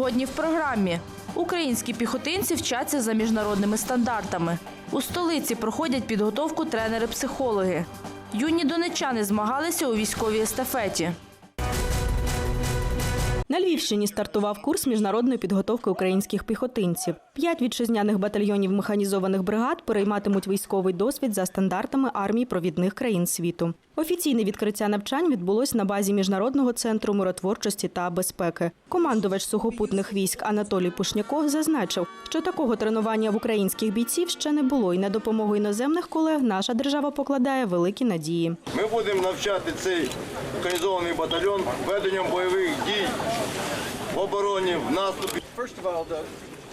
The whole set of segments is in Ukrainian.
Сьогодні в програмі українські піхотинці вчаться за міжнародними стандартами. У столиці проходять підготовку тренери-психологи. Юні донечани змагалися у військовій естафеті. На Львівщині стартував курс міжнародної підготовки українських піхотинців. П'ять вітчизняних батальйонів механізованих бригад перейматимуть військовий досвід за стандартами армій провідних країн світу. Офіційне відкриття навчань відбулось на базі міжнародного центру миротворчості та безпеки. Командувач сухопутних військ Анатолій Пушняков зазначив, що такого тренування в українських бійців ще не було, і на допомогу іноземних колег наша держава покладає великі надії. Ми будемо навчати цей організований батальйон веденням бойових дій в обороні, в наступі.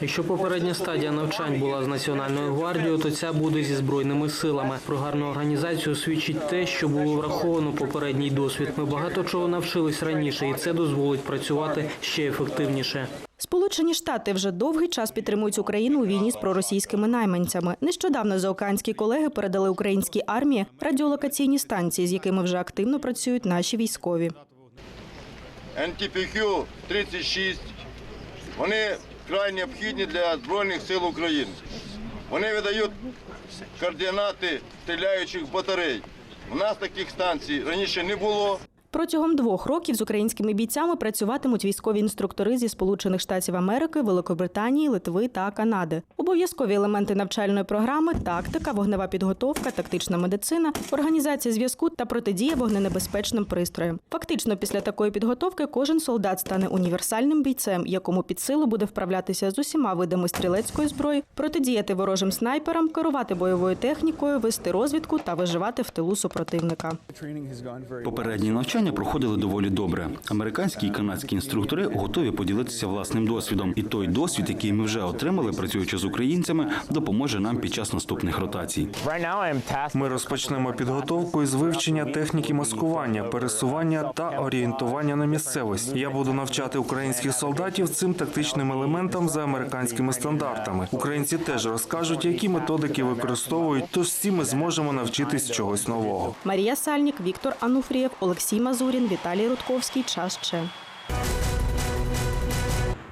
Якщо попередня стадія навчань була з Національною гвардією, то ця буде зі збройними силами. Про гарну організацію свідчить те, що було враховано попередній досвід. Ми багато чого навчились раніше, і це дозволить працювати ще ефективніше. Сполучені Штати вже довгий час підтримують Україну у війні з проросійськими найманцями. Нещодавно заокеанські колеги передали українській армії радіолокаційні станції, з якими вже активно працюють наші військові. НТПК 36. Вони вкрай необхідні для Збройних сил України. Вони видають координати стріляючих батарей. У нас таких станцій раніше не було. Протягом двох років з українськими бійцями працюватимуть військові інструктори зі Сполучених Штатів Америки, Великобританії, Литви та Канади. Обов'язкові елементи навчальної програми тактика, вогнева підготовка, тактична медицина, організація зв'язку та протидія вогненебезпечним пристроям. Фактично, після такої підготовки кожен солдат стане універсальним бійцем, якому під силу буде вправлятися з усіма видами стрілецької зброї, протидіяти ворожим снайперам, керувати бойовою технікою, вести розвідку та виживати в тилу супротивника. Попередні навчання проходили доволі добре. Американські і канадські інструктори готові поділитися власним досвідом. І той досвід, який ми вже отримали, працюючи з українцями, допоможе нам під час наступних ротацій. Ми розпочнемо підготовку із вивчення техніки маскування, пересування та орієнтування на місцевості. Я буду навчати українських солдатів цим тактичним елементам за американськими стандартами. Українці теж розкажуть, які методики використовують. Тож всі ми зможемо навчитись чогось нового. Марія Сальнік, Віктор Ануфрієв, Олексій Мазурін, Віталій Рудковський. Час ще.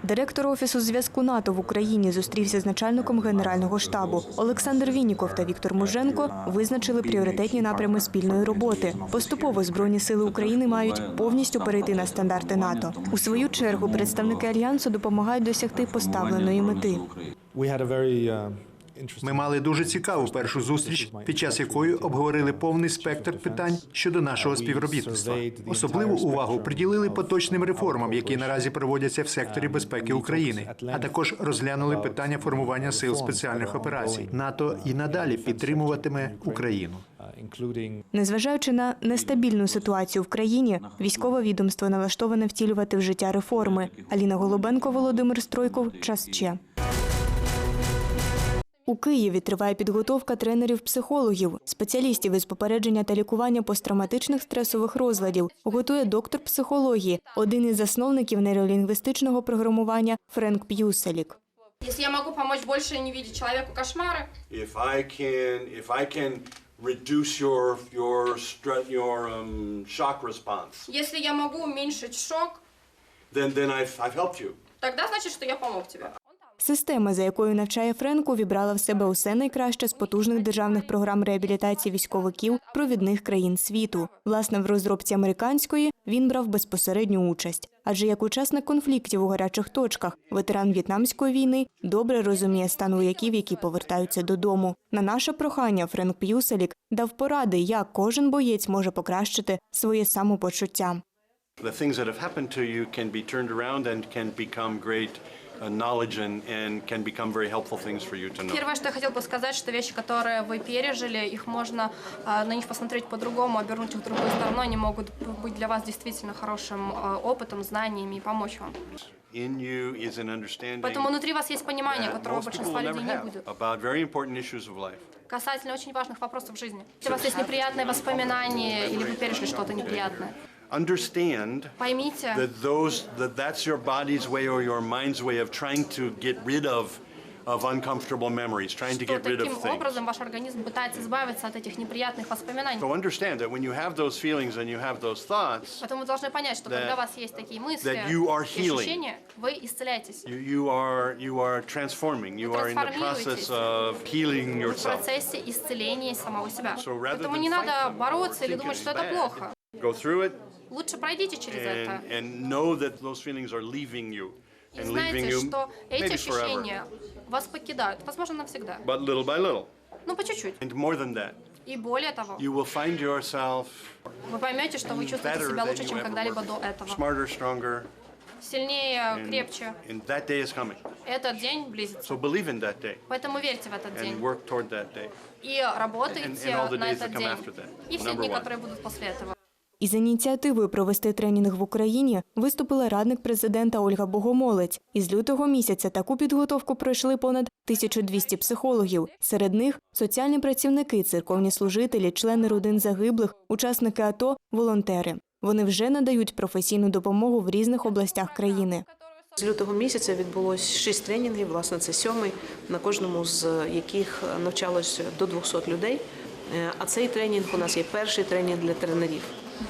Директор офісу зв'язку НАТО в Україні зустрівся з начальником генерального штабу. Олександр Вінніков та Віктор Муженко визначили пріоритетні напрями спільної роботи. Поступово збройні сили України мають повністю перейти на стандарти НАТО. У свою чергу представники альянсу допомагають досягти поставленої мети. Ми мали дуже цікаву першу зустріч, під час якої обговорили повний спектр питань щодо нашого співробітництва. Особливу увагу приділили поточним реформам, які наразі проводяться в секторі безпеки України, а також розглянули питання формування сил спеціальних операцій. НАТО і надалі підтримуватиме Україну. Незважаючи на нестабільну ситуацію в країні, військове відомство налаштоване втілювати в життя реформи. Аліна Голубенко, Володимир Стройков. Час ще. У Києві триває підготовка тренерів-психологів, спеціалістів із попередження та лікування посттравматичних стресових розладів. Готує доктор психології, один із засновників нейролінгвістичного програмування Френк П'юселік. Если я могу помочь больше не видеть человеку кошмары, if I can if I can reduce your your your um, shock response, если я могу уменьшить шок, then then I've I've helped you. тогда значит, что я помог тебе. Система, за якою навчає Френку, вібрала в себе усе найкраще з потужних державних програм реабілітації військовиків провідних країн світу. Власне, в розробці американської він брав безпосередню участь. Адже як учасник конфліктів у гарячих точках, ветеран в'єтнамської війни добре розуміє стан вояків, які повертаються додому. На наше прохання Френк П'юселік дав поради, як кожен боєць може покращити своє самопочуття. The things that have happened to you can be turned around and can become great knowledge and and can become very helpful things for you to know. Первое, что я хотел бы сказать, что вещи, которые вы пережили, их можно а, на них посмотреть по-другому, обернуть их другой стороной, они могут быть для вас действительно хорошим а, опытом, знаниями и помочь вам. In you is an understanding Поэтому внутри вас есть понимание, that которого у most people большинства will людей never не have будет. about very important issues of life. Касательно очень важных вопросов в жизни. Если у вас есть неприятные воспоминания или вы пережили что-то неприятное, Understand поймите, that those that that's your body's way or your mind's way of trying to get rid of of uncomfortable memories, trying to что get rid таким of things. образом ваш организм пытается избавиться от этих неприятных воспоминаний. So understand that when you have those feelings and you have those thoughts, Поэтому вы должны понять, что that- когда у вас есть такие мысли that you are и healing. ощущения, вы исцеляетесь. you, you are you are transforming. You are in the process of healing Вы в yourself. процессе исцеления самого себя. So rather Поэтому than не fight надо it or бороться или think думать, it's что это bad, плохо. Go through it Лучше пройдите через это. and, and know that those feelings are leaving you И знаете, что эти ощущения вас покидают, возможно, навсегда. but little by little. Ну, по чуть-чуть. And more than that, И более того, you will find yourself вы поймете, что вы чувствуете себя лучше, чем когда-либо до этого. Smarter, stronger, Сильнее, and, крепче. and that day is coming. Этот день близится. So believe in that day Поэтому верьте в этот and день. work toward that day. И работайте And- and all the на days этот that come день. after that. И все дни, которые будут после этого. Із ініціативою провести тренінг в Україні виступила радник президента Ольга Богомолець. Із лютого місяця таку підготовку пройшли понад 1200 психологів. Серед них соціальні працівники, церковні служителі, члени родин загиблих, учасники АТО, волонтери. Вони вже надають професійну допомогу в різних областях країни. З лютого місяця відбулось шість тренінгів, власне, це сьомий, на кожному з яких навчалось до 200 людей. Е, А цей тренінг у нас є перший тренінг для тренерів.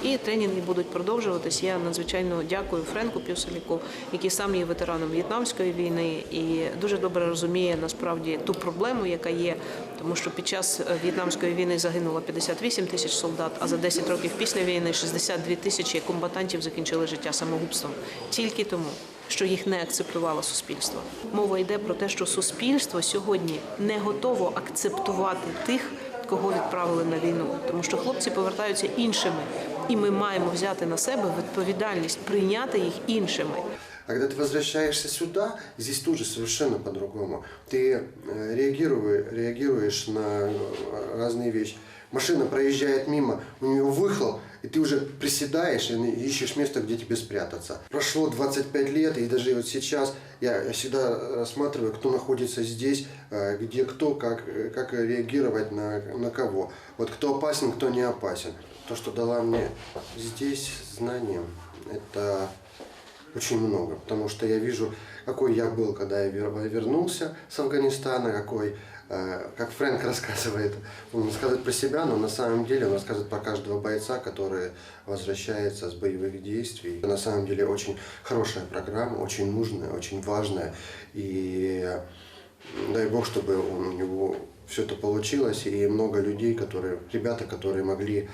І тренінги будуть продовжуватись. Я надзвичайно дякую Френку Пюселіку, який сам є ветераном В'єтнамської війни і дуже добре розуміє насправді ту проблему, яка є, тому що під час е, В'єтнамської війни загинуло 58 тисяч солдат, а за 10 років після війни 62 тисячі комбатантів закінчили життя самогубством. Тільки тому, що їх не акцептувало суспільство. Мова йде про те, що суспільство сьогодні не готово акцептувати тих, кого відправили на війну, тому що хлопці повертаються іншими, і ми маємо взяти на себе відповідальність прийняти їх іншими. А когда ты возвращаешься сюда, здесь тоже совершенно по-другому. Ты э, реагируешь, реагируешь на э, разные вещи. Машина проезжает мимо, у нее выхлоп, и ты уже приседаешь и ищешь место, где тебе спрятаться. Прошло 25 лет, и даже вот сейчас я всегда рассматриваю, кто находится здесь, э, где кто, как, э, как реагировать на, на кого. Вот кто опасен, кто не опасен. То, что дала мне здесь знания, это очень много, потому что я вижу, какой я был, когда я вер- вернулся с Афганистана, какой, э, как Фрэнк рассказывает, он рассказывает про себя, но на самом деле он рассказывает про каждого бойца, который возвращается с боевых действий. На самом деле очень хорошая программа, очень нужная, очень важная, и дай бог, чтобы у него все это получилось, и много людей, которые, ребята, которые могли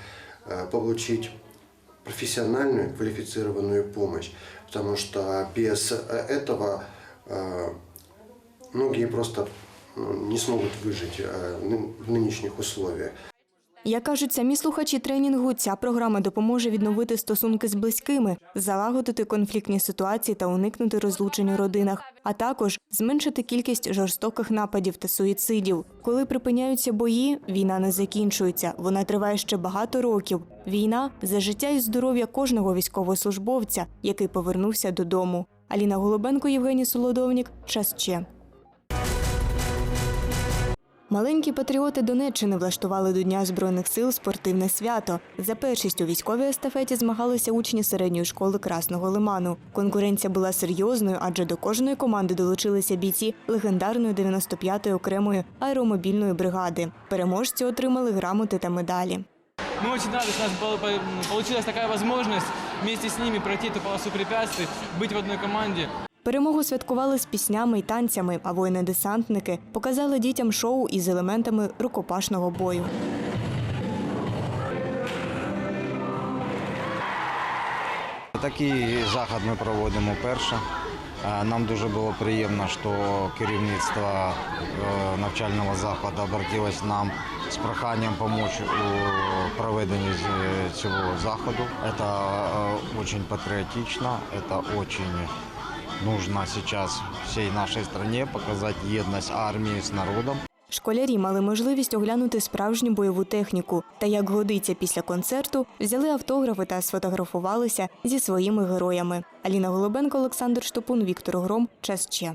получить профессиональную квалифицированную помощь, потому что без э, этого э, многие просто ну, не смогут выжить э, в нынешних условиях. Як кажуть самі слухачі тренінгу, ця програма допоможе відновити стосунки з близькими, залагодити конфліктні ситуації та уникнути розлучень у родинах, а також зменшити кількість жорстоких нападів та суїцидів. Коли припиняються бої, війна не закінчується. Вона триває ще багато років. Війна за життя і здоров'я кожного військовослужбовця, який повернувся додому. Аліна Голубенко, Євгеній Солодовнік. Час ще. Маленькі патріоти Донеччини влаштували до Дня Збройних сил спортивне свято. За першість у військовій естафеті змагалися учні середньої школи Красного Лиману. Конкуренція була серйозною, адже до кожної команди долучилися бійці легендарної 95-ї окремої аеромобільної бригади. Переможці отримали грамоти та медалі. Мы очень рады, что у нас была- по- получилась такая возможность вместе с ними пройти эту полосу препятствий, быть в одной команде. Перемогу святкували з піснями і танцями, а воїни-десантники показали дітям шоу із елементами рукопашного бою. Такий заход ми проводимо вперше. Е, Нам дуже було приємно, що керівництво е, навчального закладу обратилось нам з проханням допомогти у проведенні з- цього заходу. Це е, дуже патріотично, це дуже нужно сейчас всій нашій стране показати єдність армії з народом. Школярі мали можливість оглянути справжню бойову техніку та, як годиться після концерту, взяли автографи та сфотографувалися зі своїми героями. Аліна Голубенко, Олександр Штопун, Віктор Гром. Час ще.